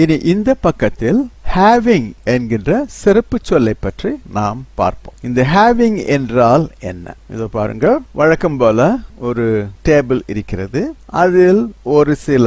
இனி இந்த பக்கத்தில் ஹேவிங் என்கின்ற சிறப்பு சொல்லை பற்றி நாம் பார்ப்போம். இந்த ஹேவிங் என்றால் என்ன? இதோ பாருங்க வழக்கம் போல ஒரு டேபிள் இருக்கிறது. அதில் ஒரு சில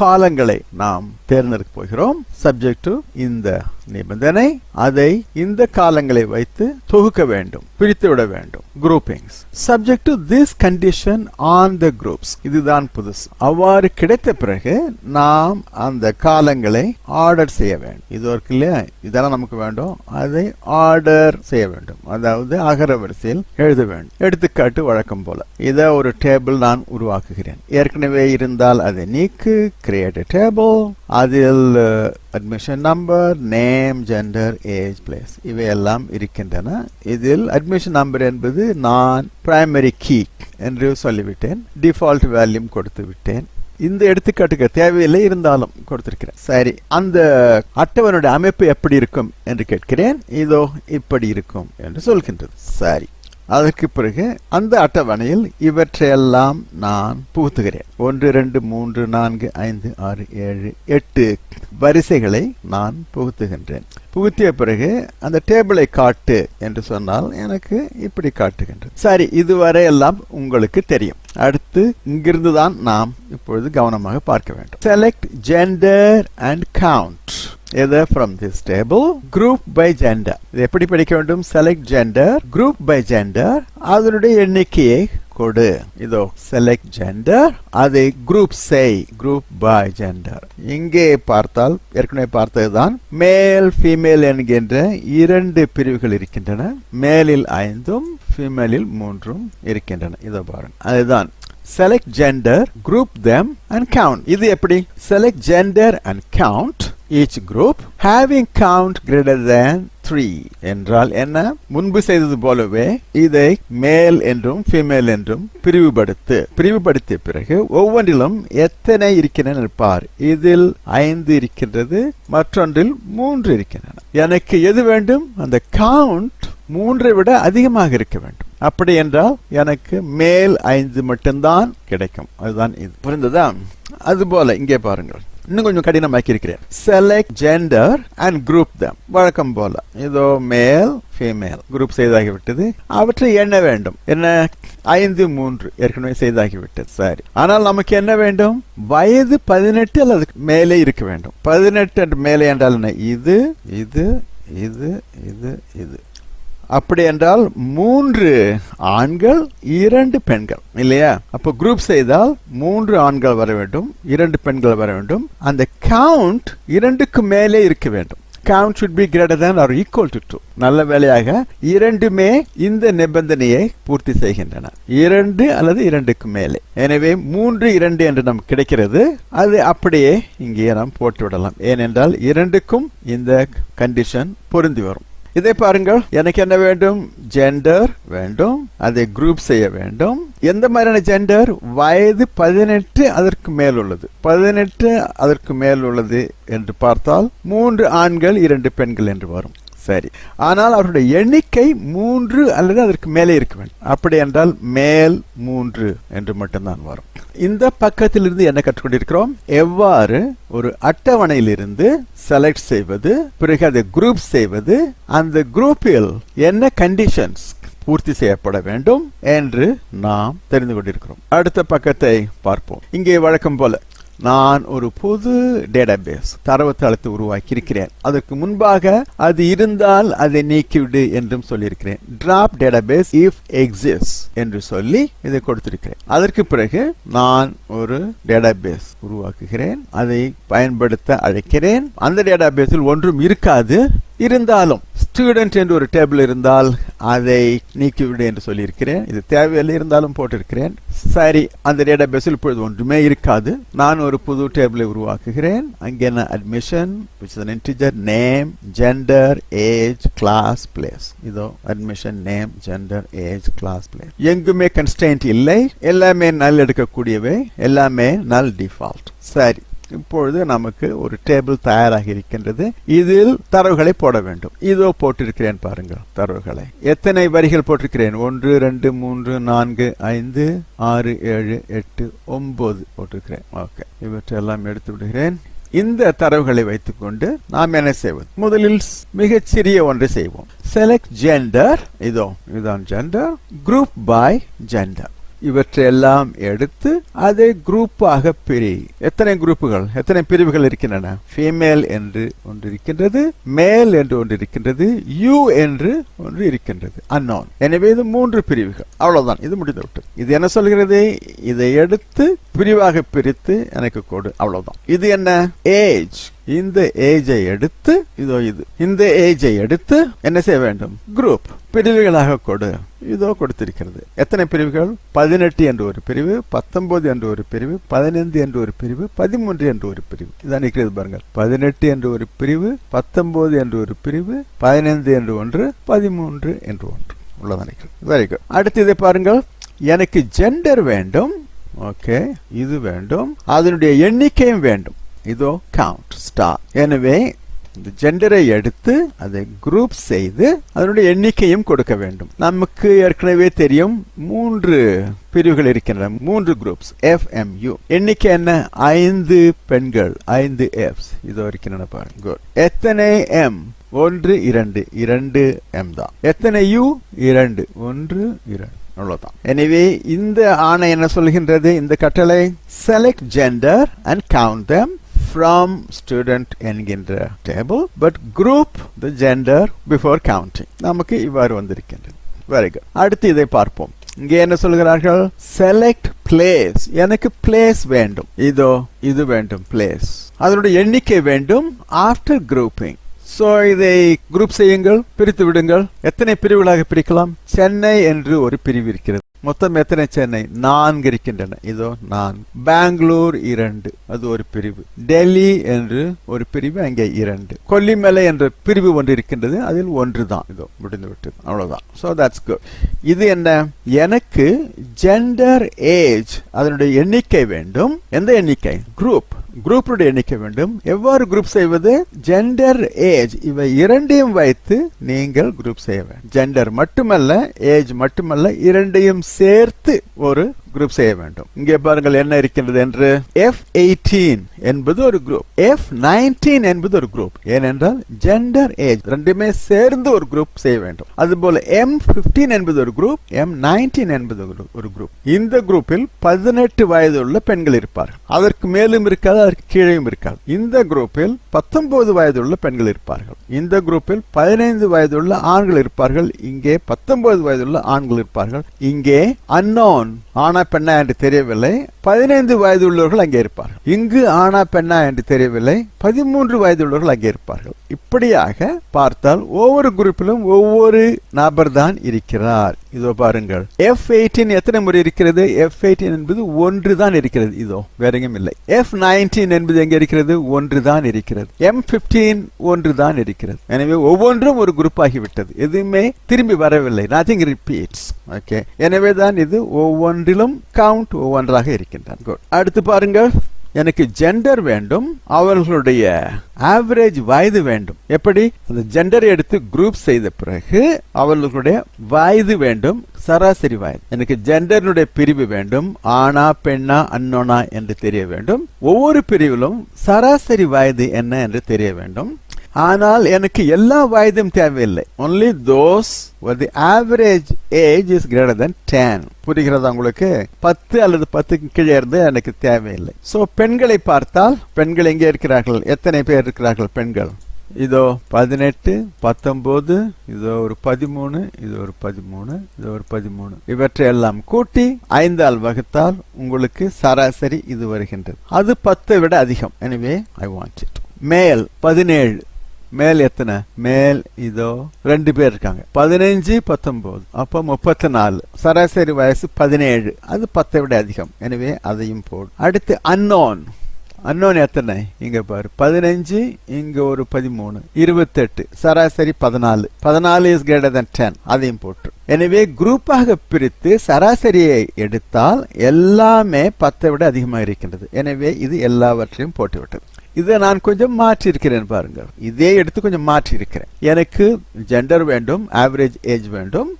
காலங்களை நாம் தேர்ந்தெடுக்க போகிறோம். சப்ஜெக்ட் டு இந்த நிபந்தனை அதை இந்த காலங்களை வைத்து தொகுக்க வேண்டும் பிரித்து விட வேண்டும். Groupings subject to this condition on the groups இதுதான் புதுசு. அவ்வாறு கிடைத்த பிறகு நாம் அந்த காலங்களை ஆர்டர் செய்ய வேண்டும். இது இருக்கு இல்லையா? இதெல்லாம் நமக்கு வேண்டும். அதை ஆர்டர் செய்ய வேண்டும். அதாவது அகர வரிசையில் எழுத வேண்டும். எடுத்துக்காட்டு வழக்கம் போல. இதை ஒரு டேபிள் நான் உருவாக்குகிறேன். ஏற்கனவே இருந்தால் அதை நீக்கு கிரியேட் டேபிள் அதில் admission number name gender age place இவையெல்லாம் இருக்கின்றன. இதில் அட்மிஷன் நம்பர் என்பது நான் பிரைமரி கீ என்று சொல்லிவிட்டேன். டிஃபால்ட் வேல்யூம் கொடுத்து விட்டேன். இந்த எடுத்துக்காட்டுக்கு தேவையில்லை இருந்தாலும் கொடுத்திருக்கிறேன். சரி அந்த அட்டவனுடைய அமைப்பு எப்படி இருக்கும் என்று கேட்கிறேன். இதோ இப்படி இருக்கும் என்று சொல்கின்றது. சரி. அதற்கு பிறகு அந்த அட்டவணையில் இவற்றையெல்லாம் நான் புகுத்துகிறேன். ஒன்று ரெண்டு மூன்று நான்கு ஐந்து ஆறு ஏழு எட்டு வரிசைகளை நான் புகுத்துகின்றேன். புகுத்திய பிறகு அந்த டேபிளை காட்டு என்று சொன்னால் எனக்கு இப்படி காட்டுகின்றது. சரி இதுவரை எல்லாம் உங்களுக்கு தெரியும். அடுத்து இங்கிருந்து தான் நாம் இப்பொழுது கவனமாக பார்க்க வேண்டும். செலக்ட் ஜெண்டர் அண்ட் கவுண்ட் இது from this table group by gender இது எப்படி படிக்க வேண்டும்? Select gender group by gender அதனுடைய எண்ணிக்கையை கொடு. இதோ செலக்ட் ஜெண்டர் அதை குரூப் செய் குரூப் பை ஜெண்டர் இங்கே பார்த்தால் ஏற்கனவே பார்த்ததுதான் மேல் ஃபீமேல் என்கின்ற இரண்டு பிரிவுகள் இருக்கின்றன. மேலில் ஐந்தும் ஃபீமேலில் மூன்றும் இருக்கின்றன. இதோ பாருங்க. அதுதான். select gender group them and count இது எப்படி select gender and count each group having count greater than three என்றால் என்ன? முன்பு செய்தது போலவே இதை மேல் என்றும் ஃபீமேல் என்றும் பிரிவுபடுத்து. பிரிவுபடுத்திய பிறகு ஒவ்வொன்றிலும் எத்தனை இருக்கின்றன பார் இதில் ஐந்து இருக்கின்றது மற்றொன்றில் மூன்று இருக்கின்றன. எனக்கு எது வேண்டும்? அந்த கவுண்ட் மூன்றை விட அதிகமாக இருக்க வேண்டும். அப்படி என்றால் எனக்கு மேல் ஐந்து மட்டும்தான் கிடைக்கும். அதுதான் இது. புரிந்ததா? அதுபோல இங்கே பாருங்கள். இன்னும் கொஞ்சம் கடினமாக்கி இருக்கிறேன் select gender and group them வழக்கம் போல. இதோ மேல் ஃபீமேல் குரூப் செய்தாகிவிட்டது. அவற்றை எண்ண வேண்டும். என்ன? ஐந்து மூன்று. ஏற்கனவே செய்தாகிவிட்டது. சரி. ஆனால் நமக்கு என்ன வேண்டும்? வயது பதினெட்டு அல்லது மேலே இருக்க வேண்டும். பதினெட்டு மேலே என்றால் என்ன? இது இது இது இது இது. அப்படி என்றால் மூன்று ஆண்கள் இரண்டு பெண்கள். இல்லையா? அப்போ குரூப் செய்தால் மூன்று ஆண்கள் வர வேண்டும் இரண்டு பெண்கள் வர வேண்டும். அந்த கவுண்ட் இரண்டுக்கு மேலே இருக்க வேண்டும். Count should be greater than or equal to two நல்ல வேலையாக இரண்டுமே இந்த நிபந்தனையை பூர்த்தி செய்கின்றன. இரண்டு அல்லது இரண்டுக்கு மேலே. எனவே மூன்று இரண்டு என்று நம் கிடைக்கிறது. அது அப்படியே இங்கே நாம் போட்டுவிடலாம். ஏனென்றால் இரண்டுக்கும் இந்த கண்டிஷன் பொருந்தி வரும். இதை பாருங்கள். எனக்கு என்ன வேண்டும்? ஜெண்டர் வேண்டும். அதை குரூப் செய்ய வேண்டும். எந்த மாதிரியான ஜெண்டர் வயது பதினெட்டு அதற்கு மேல் உள்ளது. பதினெட்டு அதற்கு மேல் உள்ளது என்று பார்த்தால் மூன்று ஆண்கள் இரண்டு பெண்கள் என்று வரும். சரி. ஆனால் அவருடைய எண்ணிக்கை மூன்று அல்லது அதற்கு மேலே இருக்க வேண்டும். அப்படி என்றால் மேல் மூன்று என்று மட்டும்தான் வரும். இந்த பக்கத்திலிருந்து என்ன கற்றுக்கொண்டிருக்கிறோம்? எவ்வாறு ஒரு அட்டவணையிலிருந்து செலக்ட் செய்வது பிறகு அதை குரூப் செய்வது அந்த குரூப்பில் என்ன கண்டிஷன்ஸ் பூர்த்தி செய்யப்பட வேண்டும் என்று நாம் தெரிந்து கொண்டிருக்கிறோம். அடுத்த பக்கத்தை பார்ப்போம். இங்கே வழக்கம் போல நான் ஒரு புது டேட்டாபேஸ் தரவுத்தளத்தை உருவாக்கி இருக்கிறேன் அதற்கு முன்பாக அது இருந்தால் அதை நீக்கிவிடு என்றும் சொல்லியிருக்கிறேன். டிராப் டேட்டாபேஸ் இஃப் எக்ஸிஸ்ட் என்று சொல்லி இதை கொடுத்திருக்கிறேன். அதற்கு பிறகு நான் ஒரு டேட்டாபேஸ் உருவாக்குகிறேன். அதை பயன்படுத்த அழைக்கிறேன். அந்த டேட்டாபேஸில் ஒன்றும் இருக்காது. இருந்தாலும் ஸ்டூடெண்ட் என்று ஒரு டேபிள் இருந்தால் அதை நீக்கிவிடு என்று சொல்லியிருக்கிறேன். இது தேவையில்லை இருந்தாலும் போட்டிருக்கிறேன். சரி அந்த டேட்டா பேஸில் இப்பொழுது ஒன்றுமே இருக்காது. நான் ஒரு புது டேபிளை உருவாக்குகிறேன். அங்கே நான் admission which is integer name gender age class place இதோ admission name gender age class place எங்குமே கன்ஸ்டன்ட் இல்லை. எல்லாமே நல் எடுக்கக்கூடியவை. எல்லாமே நல் டிஃபால்ட் சரி. இப்பொழுது நமக்கு ஒரு டேபிள் தயாராக இருக்கின்றது. இதில் தரவுகளை போட வேண்டும். இதோ போட்டிருக்கிறேன் பாருங்கள் தரவுகளை. எத்தனை வரிகள் போட்டிருக்கிறேன்? ஒன்று ரெண்டு மூன்று நான்கு ஐந்து ஆறு ஏழு எட்டு ஒன்பது போட்டிருக்கிறேன். ஓகே. இவற்றையெல்லாம் எடுத்து விடுகிறேன். இந்த தரவுகளை வைத்துக்கொண்டு நாம் என்ன செய்வது? முதலில் மிகச்சிறிய ஒன்றை செய்வோம். செலக்ட் ஜெண்டர் இதோ இதுதான் ஜெண்டர் குரூப் பை ஜெண்டர் இவற்றையெல்லாம் எடுத்து அதை குரூப்பாக பிரி. எத்தனை குரூப்புகள் எத்தனை பிரிவுகள் இருக்கின்றன? ஃபீமேல் என்று ஒன்று இருக்கின்றது மேல் என்று ஒன்று இருக்கின்றது யூ என்று ஒன்று இருக்கின்றது. அன்னோன் எனவே இது மூன்று பிரிவுகள். அவ்வளவுதான். இது முடிந்து விட்டது இது என்ன சொல்கிறது? இதை எடுத்து பிரிவாக பிரித்து எனக்கு கொடு. அவ்வளவுதான். இது என்ன? ஏஜ் இந்த ஏஜை எடுத்து இதோ இது. இந்த ஏஜை எடுத்து என்ன செய்ய வேண்டும்? குரூப் பிரிவுகளாக கொடு. இதோ கொடுத்திருக்கிறது. எத்தனை பிரிவுகள்? பதினெட்டு என்று ஒரு பிரிவு பத்தொன்பது என்று ஒரு பிரிவு பதினைந்து என்று ஒரு பிரிவு பதிமூன்று என்று ஒரு பிரிவு. இதான் இருக்கிறது பாருங்கள். பதினெட்டு என்று ஒரு பிரிவு பத்தொன்பது என்று ஒரு பிரிவு பதினைந்து என்று ஒன்று பதிமூன்று என்று ஒன்று. உள்ளதான் வெரி குட் அடுத்து இதை பாருங்கள். எனக்கு ஜெண்டர் வேண்டும். ஓகே இது வேண்டும். அதனுடைய எண்ணிக்கையும் வேண்டும். இதோ கவுண்ட் ஸ்டார் எனவே இந்த ஜெண்டரை எடுத்து அதை குரூப் செய்து அதனுடைய எண்ணிக்கையும் கொடுக்க வேண்டும். நமக்கு ஏற்கனவே தெரியும் மூன்று பிரிவுகள் இருக்கின்றன மூன்று குரூப்ஸ் எஃப் எம் யூ எண்ணிக்கை என்ன? ஐந்து பெண்கள் ஐந்து எஃப்ஸ் இதோ இருக்கின்றன பாருங்க. எத்தனை எம் ஒன்று இரண்டு. இரண்டு எம் தான். எத்தனை யூ இரண்டு. ஒன்று இரண்டு. அவ்வளோதான் எனவே இந்த ஆணை என்ன சொல்கின்றது? இந்த கட்டளை select gender and count them from student என்கின்ற table but group the gender before counting நமக்கு இவ்வாறு வந்திருக்கின்றது. வெரி குட் அடுத்து இதை பார்ப்போம். இங்கே என்ன சொல்கிறார்கள்? செலக்ட் பிளேஸ் எனக்கு பிளேஸ் வேண்டும். இதோ இது வேண்டும் பிளேஸ் அதனுடைய எண்ணிக்கை வேண்டும் ஆஃப்டர் குரூப்பிங் சோ இதை குரூப் செய்யுங்கள் பிரித்து விடுங்கள். எத்தனை பிரிவுகளாக பிரிக்கலாம்? சென்னை என்று ஒரு பிரிவு இருக்கிறது. மொத்தம் எத்தனை சென்னை? நான்கு இருக்கின்றன இதோ நான்கு பெங்களூர் இரண்டு. அது ஒரு பிரிவு. டெல்லி என்று ஒரு பிரிவு அங்கே இரண்டு. கொல்லிமலை என்ற பிரிவு ஒன்று இருக்கின்றது. அதில் ஒன்று தான். இதோ முடிந்து விட்டது. அவ்வளவுதான். ஸோ தட்ஸ் குட் இது என்ன? எனக்கு ஜெண்டர் ஏஜ் அதனுடைய எண்ணிக்கை வேண்டும். எந்த எண்ணிக்கை? குரூப் குரூப்புடைய எண்ணிக்கை வேண்டும். எவ்வாறு குரூப் செய்வது? ஜெண்டர் ஏஜ் இவை இரண்டையும் வைத்து நீங்கள் குரூப் செய்ய வேண்டும். ஜெண்டர் மட்டுமல்ல ஏஜ் மட்டுமல்ல இரண்டையும் சேர்த்து ஒரு குரூப் செய்ய வேண்டும். இங்கே பாருங்கள் என்ன இருக்கின்றது என்று. எஃப் எயிட்டீன் என்பது ஒரு குரூப் எஃப் நைன்டீன் என்பது ஒரு குரூப் ஏனென்றால் ஜெண்டர் ஏஜ் ரெண்டுமே சேர்ந்து ஒரு குரூப் செய்ய வேண்டும். அதுபோல எம் பிப்டீன் என்பது ஒரு குரூப் எம் நைன்டீன் என்பது ஒரு- குரூப் இந்த குரூப்பில் பதினெட்டு வயது உள்ள பெண்கள் இருப்பார்கள். அதற்கு மேலும் இருக்காது அதற்கு கீழேயும் இருக்காது. இந்த குரூப்பில் பத்தொன்பது வயது உள்ள பெண்கள் இருப்பார்கள். இந்த குரூப்பில் பதினைந்து வயது உள்ள ஆண்கள் இருப்பார்கள். இங்கே பத்தொன்பது வயது உள்ள ஆண்கள் இருப்பார்கள். இங்கே அன்னோன் ஆனால் ஆனா பெண்ணா என்று தெரியவில்லை. பதினைந்து வயது உள்ளவர்கள் அங்கே இருப்பார்கள். இங்கு ஆனா பெண்ணா என்று தெரியவில்லை. பதிமூன்று வயது உள்ளவர்கள் அங்கே இருப்பார்கள். இப்படியாக பார்த்தால் ஒவ்வொரு குரூப்பிலும் ஒவ்வொரு நபர் தான் இருக்கிறார். இதோ பாருங்கள். எஃப் எயிட்டீன் எத்தனை முறை இருக்கிறது? எஃப் எயிட்டீன் என்பது ஒன்று தான் இருக்கிறது. இதோ வேற எங்கும் இல்லை. எஃப் நைன்டீன் என்பது எங்க இருக்கிறது? ஒன்று தான் இருக்கிறது. எம் பிப்டீன் ஒன்று தான் இருக்கிறது. எனவே ஒவ்வொன்றும் ஒரு குரூப் ஆகிவிட்டது எதுவுமே திரும்பி வரவில்லை. நத்திங் ரிப்பீட்ஸ் ஓகே எனவே தான் இது ஒவ்வொன்றிலும் கவுண்ட் ஒவ்வொன்றாக இருக்கின்றன. குட் அடுத்து பாருங்கள். எனக்கு ஜெண்டர் வேண்டும் அவர்களுடைய ஆவரேஜ் வயது வேண்டும். எப்படி? அந்த ஜெண்டரை எடுத்து குரூப் செய்த பிறகு அவர்களுடைய வயது வேண்டும் சராசரி வயது. எனக்கு ஜெண்டருடைய பிரிவு வேண்டும் ஆணா பெண்ணா அன்னோனா என்று தெரிய வேண்டும். ஒவ்வொரு பிரிவிலும் சராசரி வயது என்ன என்று தெரிய வேண்டும். ஆனால் எனக்கு எல்லா வயதும் தேவையில்லை. Only those the average age is greater than ten புரிகிறதா உங்களுக்கு? பத்து அல்லது பத்துக்கு கீழே இருந்து எனக்கு தேவையில்லை. சோ பெண்களை பார்த்தால் பெண்கள் எங்கே இருக்கிறார்கள்? எத்தனை பேர் இருக்கிறார்கள் பெண்கள்? இதோ பதினெட்டு பத்தொன்பது இதோ ஒரு பதிமூணு இது ஒரு பதிமூணு இது ஒரு பதிமூணு. இவற்றை எல்லாம் கூட்டி ஐந்தால் வகுத்தால் உங்களுக்கு சராசரி இது வருகின்றது. அது பத்தை விட அதிகம். எனவே ஐ வாண்ட் இட் மேல் பதினேழு. மேல் எத்தனை? மேல் இதோ ரெண்டு பேர் இருக்காங்க. பதினைஞ்சு பத்தொன்பது. அப்போ முப்பத்தி நாலு சராசரி வயசு பதினேழு. அது பத்தை விட அதிகம். எனவே அதையும் போடும் அடுத்து அன்னோன். அன்னோன் எத்தனை? இங்க பாரு. பதினஞ்சு இங்க ஒரு பதிமூணு. இருபத்தெட்டு. சராசரி பதினாலு. பதினாலு இஸ் கிரேட்டர் தன் டென் அதையும் போட்டு. எனவே குரூப்பாக பிரித்து சராசரியை எடுத்தால் எல்லாமே பத்தை விட அதிகமாக இருக்கின்றது. எனவே இது எல்லாவற்றையும் போட்டுவிட்டது. இதை நான் கொஞ்சம் மாற்றியிருக்கிறேன் பாருங்கள். இதே எடுத்து கொஞ்சம் மாற்றியிருக்கிறேன். எனக்கு ஜெண்டர் வேண்டும் ஆவரேஜ் ஏஜ் வேண்டும்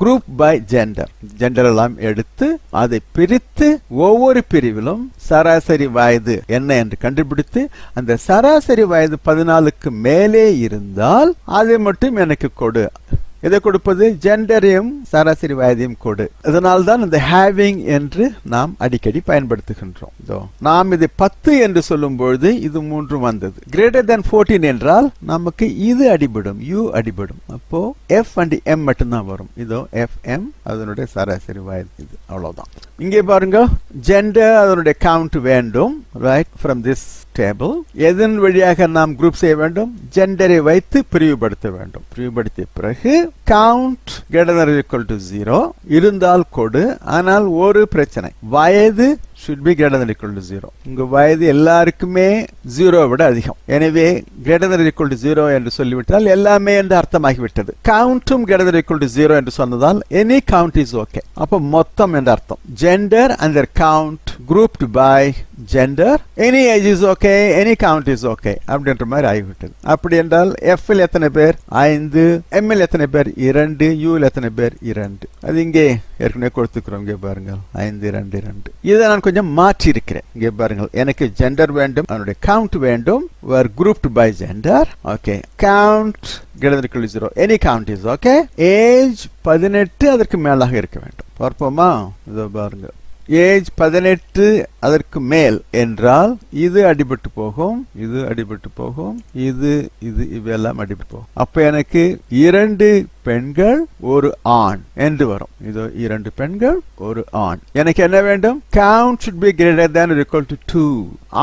குரூப் பை ஜெண்டர் ஜெண்டர் எல்லாம் எடுத்து அதை பிரித்து ஒவ்வொரு பிரிவிலும் சராசரி வயது என்ன என்று கண்டுபிடித்து அந்த சராசரி வயது பதினாலுக்கு மேலே இருந்தால் அதை மட்டும் எனக்கு கொடு. எதை கொடுப்பது ஜெண்டரையும் சராசரி வயதையும் கொடு. இதனால் தான் இந்த ஹேவிங் என்று நாம் அடிக்கடி பயன்படுத்துகின்றோம். இதோ நாம் இது பத்து என்று சொல்லும் பொழுது இது மூன்று வந்தது. கிரேட்டர் தென் ஃபோர்டீன் என்றால் நமக்கு இது அடிபடும் யூ அடிபடும். அப்போ எஃப் அண்ட் எம் மட்டும்தான் வரும். இதோ எஃப் எம் அதனுடைய சராசரி வயது இது. அவ்வளவுதான். இங்கே பாருங்க ஜெண்டர் அதனுடைய கவுண்ட் வேண்டும் ரைட் ஃப்ரம் திஸ் டேபிள் எதன் வழியாக நாம் குரூப் செய்ய வேண்டும்? ஜெண்டரை வைத்து பிரிவுபடுத்த வேண்டும். பிரிவுபடுத்திய பிறகு count greater equal to zero இருந்தால் கொடு. ஆனால் ஒரு பிரச்சனை. வயது should be greater than equal to zero உங்க வயது எல்லாருக்குமே ஜீரோ விட அதிகம். எனவே greater than equal to zero என்று சொல்லிவிட்டால் எல்லாமே என்று அர்த்தமாகிவிட்டது. கவுண்டும் greater than equal to zero என்று சொன்னதால் எனி கவுண்ட் இஸ் ஓகே அப்போ மொத்தம் என்று அர்த்தம். Gender and count grouped by gender any age is okay any count is okay அப்படின்ற மாதிரி ஆகிவிட்டது. அப்படி என்றால் எஃப் இல் எத்தனை பேர்? ஐந்து. எம் ல் எத்தனை பேர்? இரண்டு. யூ எத்தனை பேர்? இரண்டு. அது இங்கே ஏற்கனவே கொடுத்துக்கிறோம் இங்கே பாருங்கள். ஐந்து இரண்டு இரண்டு. இதை நான் கொஞ்சம் மாற்றி இருக்கிறேன் இங்கே பாருங்கள் எனக்கு ஜெண்டர் வேண்டும் அதனுடைய கவுண்ட் வேண்டும். Where grouped by gender okay count greater zero any count is okay age பதினெட்டு அதற்கு மேலாக இருக்க வேண்டும். பார்ப்போமா? இதோ பாருங்க ஏஜ் பதினெட்டு அதற்கு மேல் என்றால் இது அடிபட்டு போகும் இது அடிபட்டு போகும் இது இது இவையெல்லாம் அடிபட்டு போகும். அப்ப எனக்கு இரண்டு பெண்கள் ஒரு ஆண் என்று வரும். இதோ இரண்டு பெண்கள் ஒரு ஆண். எனக்கு என்ன வேண்டும்? Count should be greater than or to two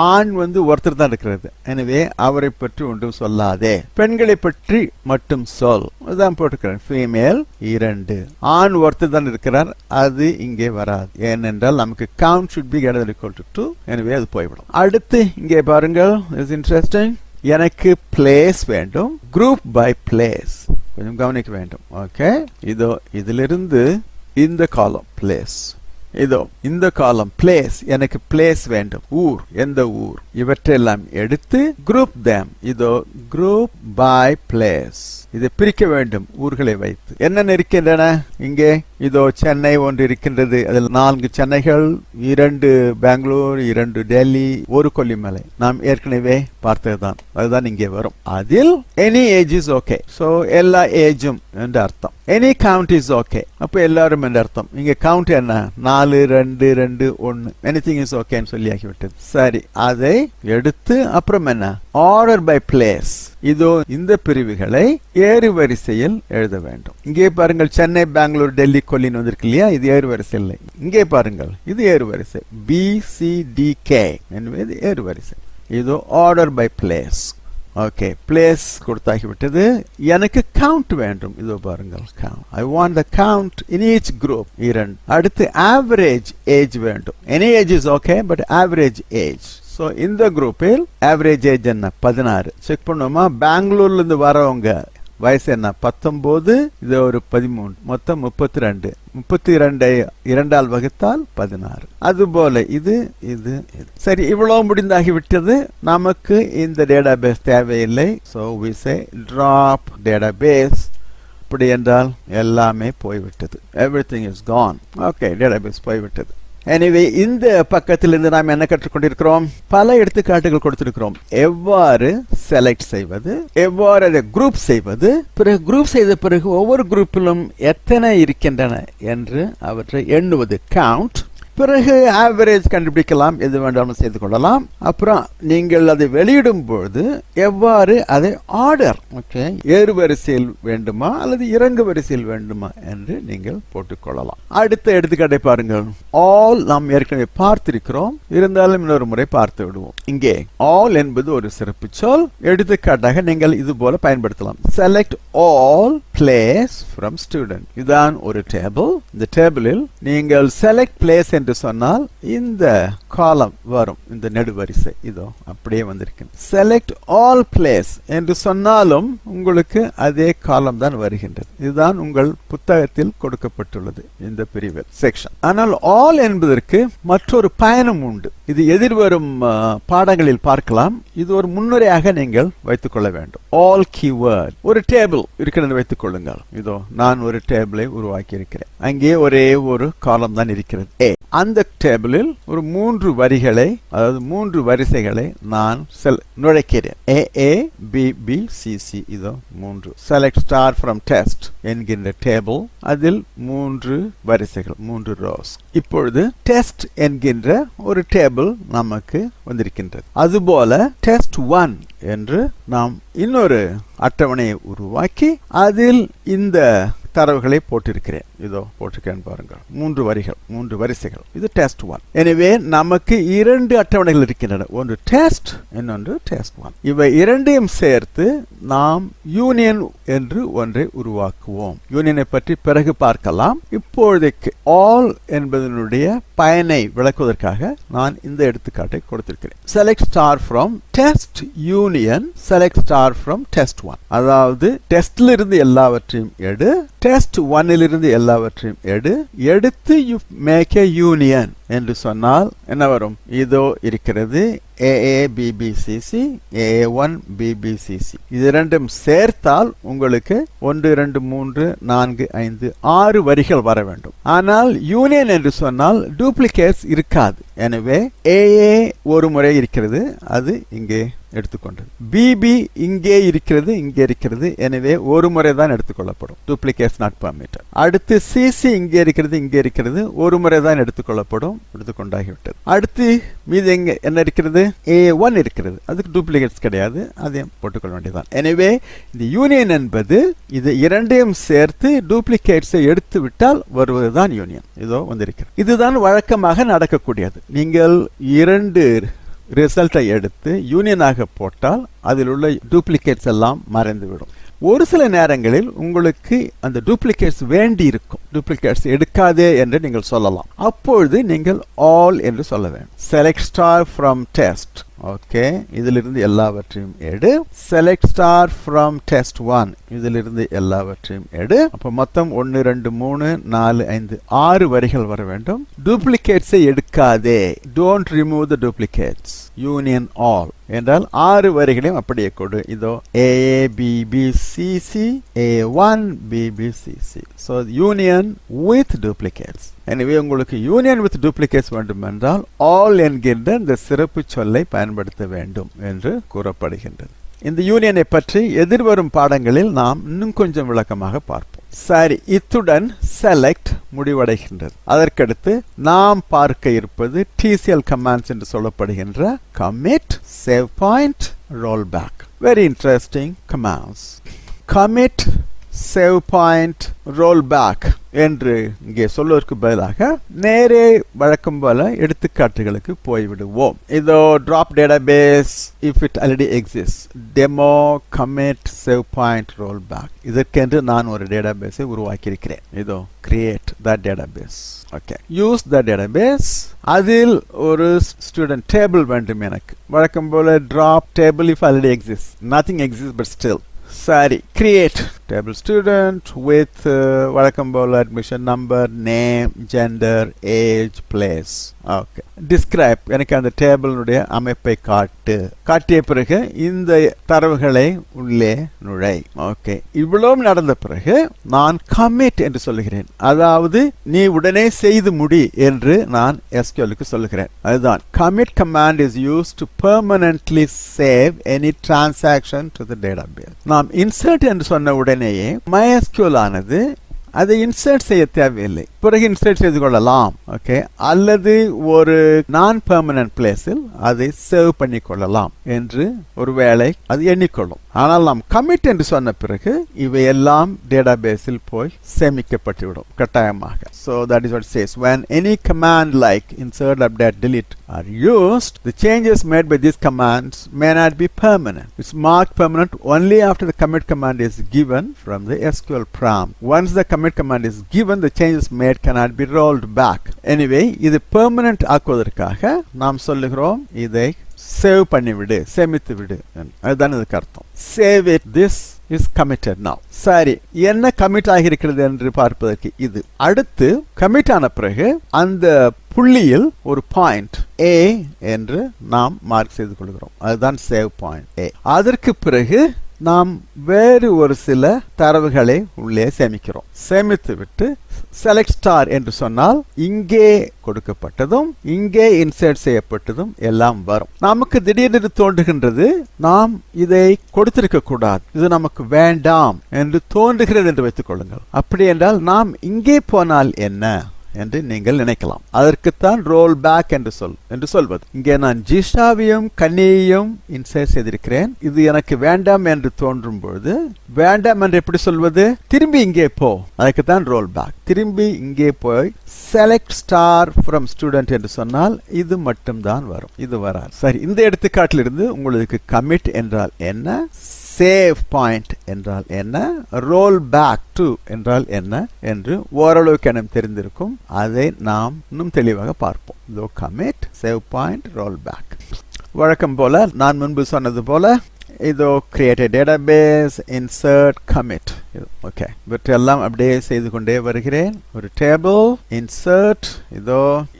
ஆண் வந்து ஒருத்தர் தான் இருக்கிறது. எனவே அவரை பற்றி ஒன்றும் சொல்லாதே. பெண்களை பற்றி மட்டும் சொல். தான் போட்டுக்கிறேன் ஃபீமேல் இரண்டு. ஆண் ஒருத்தர் தான் இருக்கிறார். அது இங்கே வராது. ஏனென்றால் நமக்கு count should be greater than equal எனவே அது போய்விடும். அடுத்து இங்கே பாருங்கள். இஸ் இன்ட்ரெஸ்டிங் எனக்கு பிளேஸ் வேண்டும். குரூப் பை பிளேஸ் கொஞ்சம் கவனிக்க வேண்டும். ஓகே இதோ இதிலிருந்து இந்த காலம் பிளேஸ் இதோ இந்த காலம் பிளேஸ் எனக்கு பிளேஸ் வேண்டும். ஊர் எந்த ஊர்? இவற்றையெல்லாம் எடுத்து குரூப் தேம் இதோ குரூப் பை பிளேஸ் இதை பிரிக்க வேண்டும் ஊர்களை வைத்து. என்னென்ன இருக்கின்றன? இங்கே இதோ சென்னை ஒன்று இருக்கின்றது. அதில் நான்கு சென்னைகள் இரண்டு பெங்களூர் இரண்டு டெல்லி ஒரு கொல்லிமலை. நாம் ஏற்கனவே பார்த்ததுதான். அதுதான் இங்கே வரும். அதில் any age is okay so எல்லா ஏஜும் என்று அர்த்தம். எனி கவுண்ட் இஸ் ஓகே அப்ப எல்லாரும் என்று அர்த்தம். இங்க கவுண்ட் என்ன? நாலு ரெண்டு ரெண்டு ஒன்னு எனிதிங் இஸ் ஓகேன்னு சொல்லி ஆகிவிட்டது. சரி அதை எடுத்து அப்புறம் என்ன? ஆர்டர் பை பிளேஸ் இதோ இந்த பிரிவுகளை ஏறு வரிசையில் எழுத வேண்டும். இங்கே பாருங்கள் சென்னை பெங்களூர் டெல்லி கொல்லின்னு வந்திருக்கு இல்லையா? இது ஏறு வரிசை இல்லை. இங்கே பாருங்கள் இது ஏறு வரிசை பி சி டி கே என்பது ஏறு வரிசை இதோ order by place okay place கொடுத்தாகிவிட்டது. எனக்கு கவுண்ட் வேண்டும். இதோ பாருங்கள் count I want the count in each group இரண்டு. அடுத்து ஆவரேஜ் ஏஜ் வேண்டும். Any age is okay but average age so இந்த குரூப்பில் ஆவரேஜ் ஏஜ் என்ன? பதினாறு. செக் பண்ணுவோமா? பெங்களூர்ல இருந்து வரவங்க வயசு என்ன? பத்தொம்போது இது ஒரு பதிமூணு. மொத்தம் முப்பத்தி ரெண்டு முப்பத்தி இரண்டை இரண்டால் வகுத்தால் பதினாறு. அதுபோல இது இது சரி இவ்வளவு முடிந்தாகிவிட்டது. நமக்கு இந்த டேட்டா பேஸ் தேவையில்லை. So we say drop database அப்படி என்றால் எல்லாமே போய்விட்டது. Everything is gone okay database போய்விட்டது. எனவே இந்த பக்கத்திலிருந்து நாம் என்ன கற்றுக்கொண்டிருக்கிறோம்? பல எடுத்துக்காட்டுகள் கொடுத்திருக்கிறோம். எவ்வாறு செலக்ட் செய்வது? எவ்வாறு அதை குரூப் செய்வது? பிறகு குரூப் செய்த பிறகு ஒவ்வொரு குரூப்பிலும் எத்தனை இருக்கின்றன என்று அவற்றை எண்ணுவது. கவுண்ட் பிறகு ஆவரேஜ் கண்டுபிடிக்கலாம் எது வேண்டாலும் செய்து கொள்ளலாம். அப்புறம் நீங்கள் அதை வெளியிடும் பொழுது எவ்வாறு அதை ஆர்டர் ஓகே ஏறு வரிசையில் வேண்டுமா அல்லது இறங்கு வரிசையில் வேண்டுமா என்று நீங்கள் போட்டுக்கொள்ளலாம். அடுத்த எடுத்துக்காட்டை பாருங்கள். ஆல் நாம் ஏற்கனவே பார்த்திருக்கிறோம். இருந்தாலும் இன்னொரு முறை பார்த்து விடுவோம். இங்கே ஆல் என்பது ஒரு சிறப்பு சொல். எடுத்துக்காட்டாக நீங்கள் இது போல பயன்படுத்தலாம். Select all place from student இதுதான் ஒரு டேபிள் இந்த டேபிளில் நீங்கள் செலக்ட் பிளேஸ் என்று சொன்னால் இந்த காலம் வரும் இந்த நெடுவரிசை. இதோ அப்படியே வந்திருக்கு செலக்ட் ஆல் பிளேஸ் என்று சொன்னாலும் உங்களுக்கு அதே காலம் தான் வருகின்றது. இதுதான் உங்கள் புத்தகத்தில் கொடுக்கப்பட்டுள்ளது இந்த பிரிவில் செக்ஷன் ஆனால் ஆல் என்பதற்கு மற்றொரு பயணம் உண்டு. இது எதிர்வரும் பாடங்களில் பார்க்கலாம். இது ஒரு முன்னுரையாக நீங்கள் வைத்துக் கொள்ள வேண்டும். ஆல் கீவேர்ட் ஒரு டேபிள் இருக்கிறது வைத்துக் கொள்ளுங்கள். இதோ நான் ஒரு டேபிளை உருவாக்கி இருக்கிறேன் அங்கே ஒரே ஒரு காலம் தான் இருக்கிறது. ஏ அந்த டேபிளில் ஒரு மூன்று வரிகளை அதாவது மூன்று வரிசைகளை நான் செல் நுழைக்கிறேன். ஏ ஏ பி பி இதோ மூன்று. செலக்ட் ஸ்டார் ஃப்ரம் டெஸ்ட் என்கின்ற டேபிள் அதில் மூன்று வரிசைகள் மூன்று ரோஸ் இப்பொழுது டெஸ்ட் என்கின்ற ஒரு டேபிள் நமக்கு வந்திருக்கின்றது. அதுபோல டெஸ்ட் ஒன் என்று நாம் இன்னொரு அட்டவணையை உருவாக்கி அதில் இந்த தரவுகளை போட்டிருக்கிறேன். இதோ போட்டிருக்கேன் பாருங்கள். மூன்று வரிகள் மூன்று வரிசைகள். இது டெஸ்ட் ஒன் எனவே நமக்கு இரண்டு அட்டவணைகள் இருக்கின்றன. ஒன்று டெஸ்ட் இன்னொன்று டெஸ்ட் ஒன் இவை இரண்டையும் சேர்த்து நாம் யூனியன் என்று ஒன்றை உருவாக்குவோம். யூனியனை பற்றி பிறகு பார்க்கலாம். இப்பொழுதைக்கு ஆல் என்பதனுடைய பயனை விளக்குவதற்காக நான் இந்த எடுத்துக்காட்டை கொடுத்திருக்கிறேன். Select star from test union select star from test one அதாவது டெஸ்ட்ல இருந்து எல்லாவற்றையும் எடு டெஸ்ட் ஒன்னிலிருந்து எல்லாவற்றையும் எடு. எடுத்து யூ மேக் ஏ யூனியன் என்று சொன்னால் என்ன வரும்? இதோ இருக்கிறது. A A B B C C A A one B B C C இது இரண்டும் சேர்த்தால் உங்களுக்கு ஒன்று இரண்டு மூன்று நான்கு ஐந்து ஆறு வரிகள் வர வேண்டும். ஆனால் யூனியன் என்று சொன்னால் டூப்ளிகேட்ஸ் இருக்காது. எனவே ஏஏ ஒரு முறை இருக்கிறது. அது இங்கே எடுத்துக்கொண்டது. பிபி இங்கே இருக்கிறது இங்கே இருக்கிறது. எனவே ஒரு முறை தான் எடுத்துக்கொள்ளப்படும். டூப்ளிகேட்ஸ் நாட் பர்மிட்டட் அடுத்து சிசி இங்கே இருக்கிறது இங்கே இருக்கிறது. ஒரு முறை தான் எடுத்துக்கொள்ளப்படும். எடுத்துக்கொண்டாகிவிட்டது. அடுத்து மீது எங்க என்ன இருக்கிறது? ஏ ஒன் இருக்கிறது. அதுக்கு டூப்ளிகேட்ஸ் கிடையாது. அதையும் போட்டுக்கொள்ள வேண்டியதான் எனவே இந்த யூனியன் என்பது இது இரண்டையும் சேர்த்து டூப்ளிகேட்ஸை எடுத்து விட்டால் வருவது தான் யூனியன் இதோ வந்திருக்கிறது. இதுதான் வழக்கமாக நடக்கக்கூடியது. நீங்கள் இரண்டு ரிசல்ட்டை எடுத்து யூனியனாக போட்டால் அதில் உள்ள டூப்ளிகேட்ஸ் எல்லாம் மறைந்துவிடும். ஒரு சில நேரங்களில் உங்களுக்கு அந்த டூப்ளிகேட்ஸ் வேண்டி இருக்கும் டூப்ளிகேட்ஸ் எடுக்காதே என்று நீங்கள் சொல்லலாம். அப்பொழுது நீங்கள் ஆல் என்று சொல்ல வேண்டும். Select star from test okay இதிலிருந்து எல்லாவற்றையும் எடு. Select star from test one இதிலிருந்து எல்லாவற்றையும் எடு. அப்போ மொத்தம் ஒன்று ரெண்டு மூணு நாலு ஐந்து ஆறு வரிகள் வர வேண்டும். டூப்ளிகேட்ஸை எடுக்காதே. Don't remove the duplicates union all என்றால் ஆறு வரிகளையும் அப்படியே கொடு. இதோ A B B C C A one B B C C so union with duplicates எனவே உங்களுக்கு யூனியன் வித் டூப்ளிகேட்ஸ் வேண்டும் என்றால் ஆல் என்கின்ற இந்த சிறப்பு சொல்லை பயன்படுத்த வேண்டும் என்று கூறப்படுகின்றது. இந்த யூனியனை பற்றி எதிர்வரும் பாடங்களில் நாம் இன்னும் கொஞ்சம் விளக்கமாக பார்ப்போம். சரி இத்துடன் செலக்ட் முடிவடைகின்றது. அதற்கடுத்து நாம் பார்க்க இருப்பது டிசிஎல் கமாண்ட்ஸ் என்று சொல்லப்படுகின்ற commit save point roll back very interesting commands commit save point roll back என்று இங்கே சொல்வதற்கு பதிலாக நேரே வழக்கம் போல எடுத்துக்காட்டுகளுக்கு போய்விடுவோம். இதோ drop database if it already exist demo commit save point roll back இதற்கென்று நான் ஒரு டேட்டாபேஸை உருவாக்கியிருக்கிறேன். இதோ create the database okay use the database அதில் ஒரு ஸ்டூடெண்ட் டேபிள் வேண்டும் எனக்கு. வழக்கம் போல drop table if already exist nothing exist but still sorry create table student with வழக்கம் போல் admission number name gender age place okay describe எனக்கு அந்த டேபிளினுடைய அமைப்பை காட்டு. காட்டிய பிறகு இந்த தரவுகளை உள்ளே நுழை. ஓகே இவ்வளவும் நடந்த பிறகு நான் கமிட் என்று சொல்லுகிறேன். அதாவது நீ உடனே செய்து முடி என்று நான் எஸ்கியூலுக்கு சொல்லுகிறேன். அதுதான். Commit command is use to permanently save any transaction to the database நாம் இன்சர்ட் என்று சொன்ன உடனேயே MySQL ஆனது அதை இன்சர்ட் செய்ய தேவையில்லை. பிறகு இன்சர்ட் செய்து கொள்ளலாம் ஓகே அல்லது ஒரு நான் பெர்மனன்ட் பிளேஸில் அதை சேவ் பண்ணி கொள்ளலாம் என்று ஒருவேளை அது எண்ணிக்கொள்ளும் ஆனால் நாம் கமிட் என்று சொன்ன பிறகு இவையெல்லாம் டேட்டா பேஸில் போய் சேமிக்கப்பட்டுவிடும் கட்டாயமாக so that is what it says when any command like insert update delete are used the changes made by these commands may not be permanent it's marked permanent only after the commit command is given from the sql prompt once the commit command is given the changes made it cannot be rolled back. Anyway இது permanent ஆக்குவதற்காக நாம் சொல்லுகிறோம் இதை save பண்ணிவிடு சேமித்து விடு. அதுதான் இதுக்கு அர்த்தம். Save it this is committed now சரி என்ன கமிட் ஆகியிருக்கிறது என்று பார்ப்பதற்கு இது. அடுத்து கமிட் ஆன பிறகு அந்த புள்ளியில் ஒரு பாயிண்ட் ஏ என்று நாம் மார்க் செய்து கொள்கிறோம். அதுதான் சேவ் பாயிண்ட் ஏ அதற்கு பிறகு நாம் வேறு ஒரு சில தரவுகளை உள்ளே சேமிக்கிறோம். சேமித்து விட்டு செலக்ட் ஸ்டார் என்று சொன்னால் இங்கே கொடுக்கப்பட்டதும் இங்கே இன்சர்ட் செய்யப்பட்டதும் எல்லாம் வரும். நமக்கு திடீரென்று தோன்றுகின்றது நாம் இதை கொடுத்திருக்க கூடாது. இது நமக்கு வேண்டாம் என்று தோன்றுகிறது என்று வைத்துக் கொள்ளுங்கள். அப்படி என்றால் நாம் இங்கே போனால் என்ன? என்று நீங்கள் நினைக்கலாம். அதற்குத்தான் ரோல் பேக் என்று சொல் என்று சொல்வது. இங்கே நான் ஜிஷாவையும் கன்னியையும் இன்சர்ட் செய்திருக்கிறேன். இது எனக்கு வேண்டாம் என்று தோன்றும் பொழுது வேண்டாம் என்று எப்படி சொல்வது? திரும்பி இங்கே போ. அதுக்குத்தான் ரோல் பேக் திரும்பி இங்கே போய் செலக்ட் ஸ்டார் ஃப்ரம் ஸ்டூடெண்ட் என்று சொன்னால் இது மட்டும்தான் வரும். இது வராது. சரி இந்த எடுத்துக்காட்டிலிருந்து உங்களுக்கு கமிட் என்றால் என்ன? சேவ் பாயிண்ட் என்றால் என்ன? ரோல் பேக் டு என்றால் என்ன? என்று ஓரளவுக்கு எனக்கு தெரிந்திருக்கும். அதை நாம் இன்னும் தெளிவாக பார்ப்போம். Low commit save point roll back வழக்கம் போல நான் முன்பு சொன்னது போல இதோ create database insert commit okay இவற்றையெல்லாம் அப்படியே செய்து கொண்டே வருகிறேன். ஒரு டேபிள் இன்சர்ட் இதோ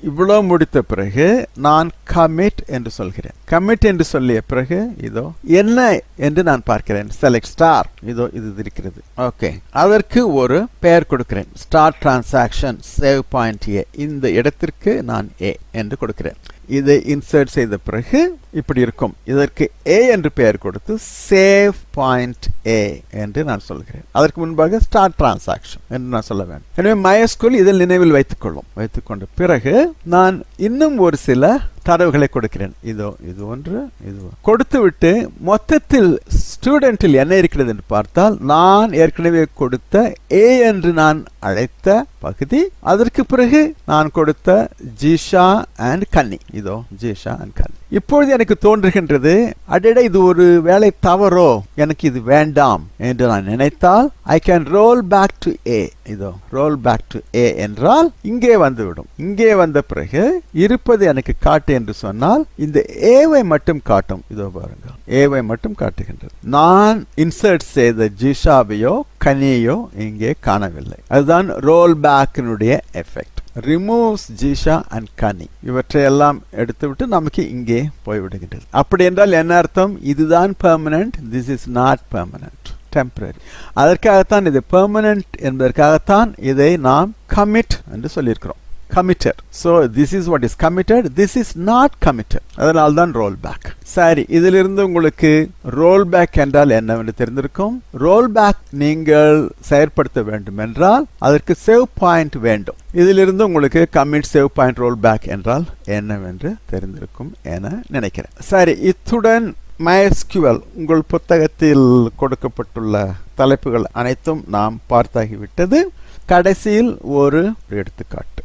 இவ்வளோ முடித்த பிறகு நான் கமிட் என்று சொல்கிறேன். கமிட் என்று சொல்லிய பிறகு இதோ என்ன என்று நான் பார்க்கிறேன். செலக்ட் ஸ்டார் இதோ இது இருக்கிறது. ஓகே அதற்கு ஒரு பெயர் கொடுக்கிறேன். Start transaction save point A இந்த இடத்திற்கு நான் ஏ என்று கொடுக்கிறேன். இதை இன்சர்ட் செய்த பிறகு இப்படி இருக்கும். இதற்கு ஏ என்று பெயர் கொடுத்து சேவ் பாயிண்ட் ஏ என்று நான் சொல்கிறேன். அதற்கு முன்பாக ஸ்டார்ட் டிரான்சாக்ஷன் என்று நான் சொல்ல வேண்டும். எனவே மயஸ்கூல் இதில் நினைவில் வைத்துக் கொள்ளும் வைத்துக்கொண்ட பிறகு நான் இன்னும் ஒரு சில தரவுகளை கொடுக்கிறேன். இதோ இது ஒன்று இது கொடுத்துவிட்டு மொத்தத்தில் ஸ்டூடெண்ட்டில் என்ன இருக்கிறது என்று பார்த்தால் நான் ஏற்கனவே கொடுத்த ஏ என்று நான் அழைத்த பகுதி அதற்கு பிறகு நான் கொடுத்த ஜீஷா அண்ட் கன்னி. இதோ ஜீஷா அண்ட் கன்னி. இப்பொழுது எனக்கு தோன்றுகின்றது அடட இது ஒரு வேலை தவறோ? எனக்கு இது வேண்டாம் என்று நான் நினைத்தால் I can roll back to A இதோ ரோல் பேக் டு ஏ என்றால் இங்கே வந்துவிடும். இங்கே வந்த பிறகு இருப்பது எனக்கு காட்டு என்று சொன்னால் இந்த ஏவை மட்டும் காட்டும். இதோ பாருங்கள் ஏவை மட்டும் காட்டுகின்றது. நான் இன்சர்ட் செய்த ஜிஷாவையோ கனியோ இங்கே காணவில்லை. அதுதான் roll பேக்கினுடைய effect removes Jisha and Kani. இவற்றையெல்லாம் எடுத்துவிட்டு நமக்கு இங்கே போய்விடுகின்றது. அப்படி என்றால் என்ன அர்த்தம்? இதுதான் permanent this is not permanent temporary அதற்காகத்தான் இது பெர்மனன்ட் என்பதற்காகத்தான் இதை நாம் கமிட் என்று சொல்லியிருக்கிறோம். Committed so this is what is committed this is not committed அதனால் தான் ரோல் பேக் சரி இதிலிருந்து உங்களுக்கு ரோல் பேக் என்றால் என்னவென்று தெரிந்திருக்கும்? ரோல் பேக் நீங்கள் செயற்படுத்த வேண்டும் என்றால் அதற்கு சேவ் பாயிண்ட் வேண்டும். இதிலிருந்து உங்களுக்கு commit save point roll back என்றால் என்னவென்று தெரிந்திருக்கும் என நினைக்கிறேன். சரி இத்துடன் MySQL உங்கள் புத்தகத்தில் கொடுக்கப்பட்டுள்ள தலைப்புகள் அனைத்தும் நாம் பார்த்தாகிவிட்டது. கடைசியில் ஒரு எடுத்துக்காட்டு.